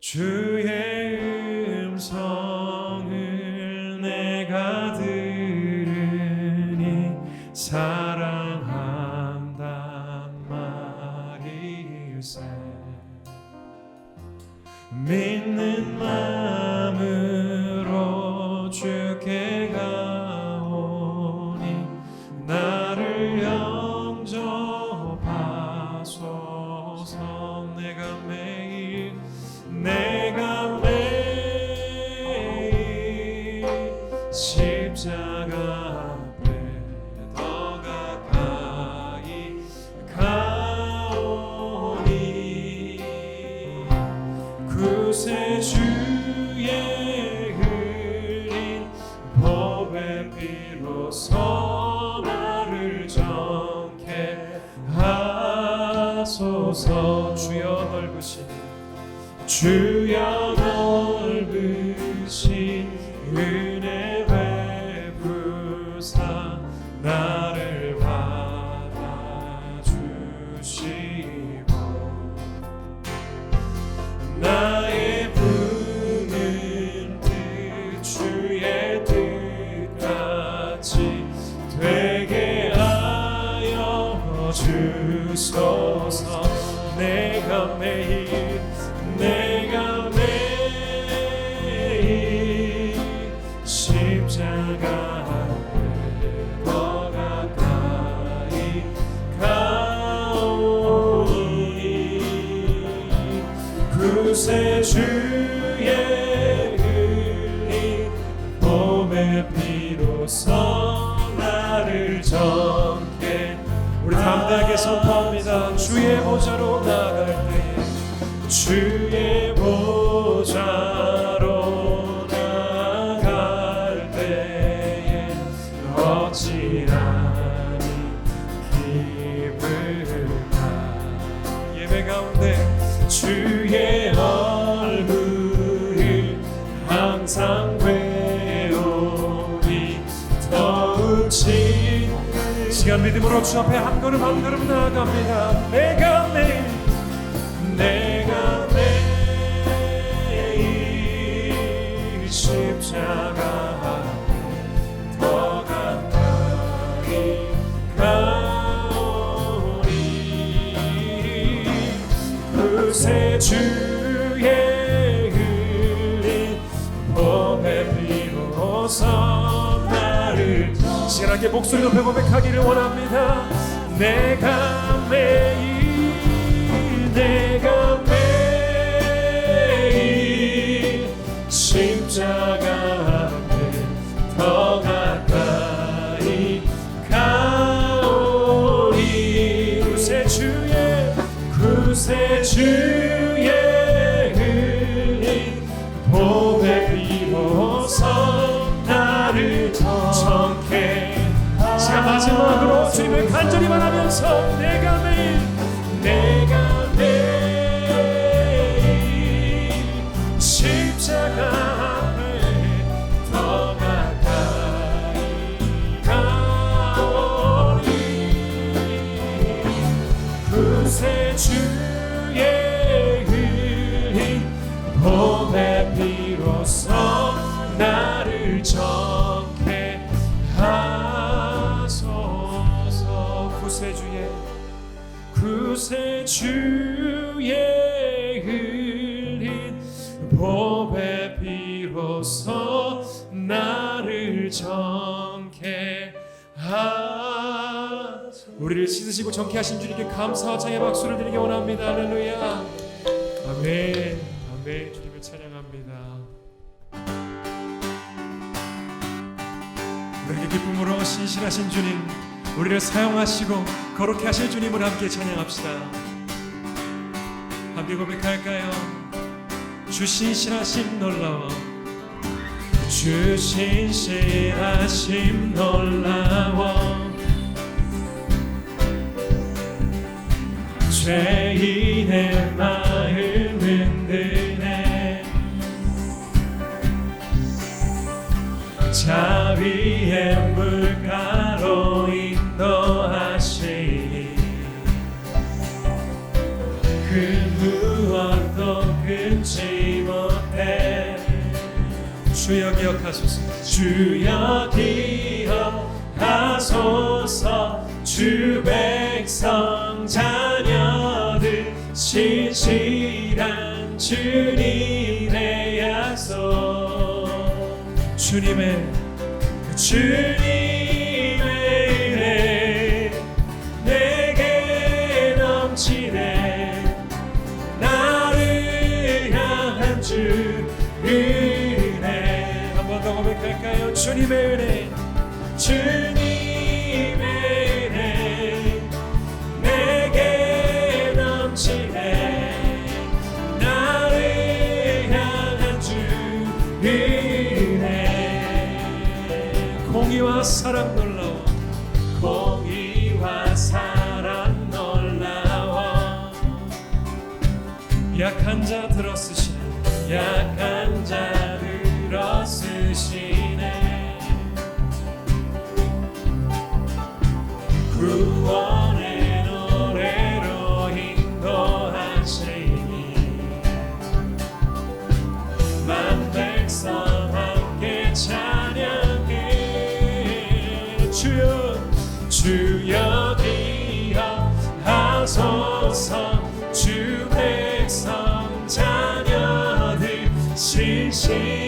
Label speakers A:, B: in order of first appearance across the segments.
A: 주의 음성 십자가 앞에 더 가까이 가오니 하소서. 주여 넓으신 주여 넓으신 나를 받아주시고 나의 부는 뜻 주의 뜻같이 되게 하여 주소서. 내가 매일 구세주의 흘린 봄의 피로서 나를 정케 우리 담대하게 선포합니다. 주의 보좌로 나갈 때에 주의 믿음으로 주 앞에 한 걸음 한 걸음 나아갑니다. 내가 매일 내가 매일 십자가 더 가까이 가오니 구세주의 흘린 봄의 비로서 신하게 목소리 높여 고백하기를 원합니다. 내가 매일 내 주님을 간절히 바라면서 내가 매일 내가 매일 십자가 앞에 더 가까이 가오니 구세주 구세주의 흘린 봄의 피로서 나를 정케 하 우리를 씻으시고 정케 하신 주님께 감사와 장의 박수를 드리기 원합니다. 할렐루야. 아멘. 아멘. 주님을 찬양합니다. 우리에게 기쁨으로 신실하신 주님 우리를 사용하시고 거룩히 하실 주님을 함께 찬양합시다. 함께 고백할까요? 주 신실하심 놀라워. 주 신실하심 놀라워. 죄인의 마음 흔드네. 자비의 물 주여 기억하소서. 주여 기억하소서. 주 백성 자녀들 신실한 주님의 약속. 주님의 그 주님 주님의 은혜 내게 넘치네. 나를 향한 주 은혜. 공의와 사랑 놀라워. 공의와 사랑 놀라워. 약한 자 들어쓰시네. 약한 주 백성 자녀들 신실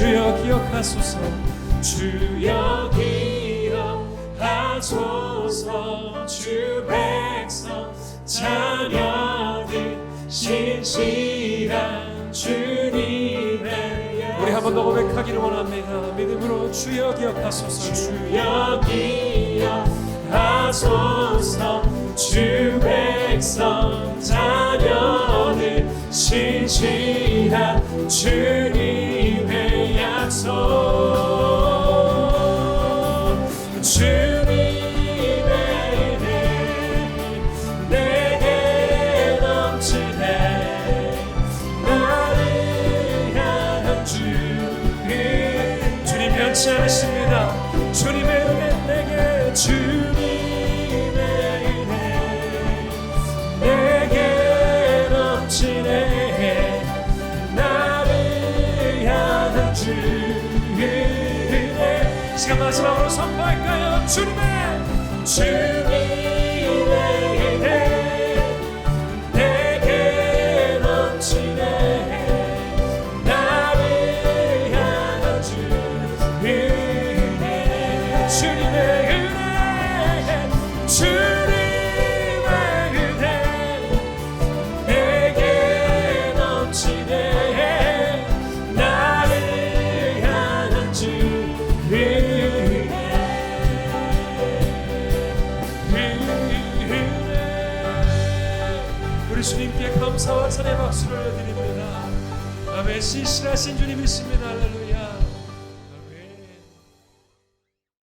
A: 주여 기억하소서. 주여 기억하소서. 주 백성 자녀들 신실한 주님의 우리 한 번 더 고백하기를 원합니다. 믿음으로 주여 기억하소서. 주여 기억하소서. 주 백성 자녀들 신실한 약속 주님 변치 않으십니다. 주님의 은혜 내게 주 마지막으로 선포할까요? 주님의 주님의 은혜 내게 넘치네 나를 향한 주 은혜. 주님의 감사와 찬의 박수를 드립니다. 아멘. 신실하신 주님이십니다. 할렐루야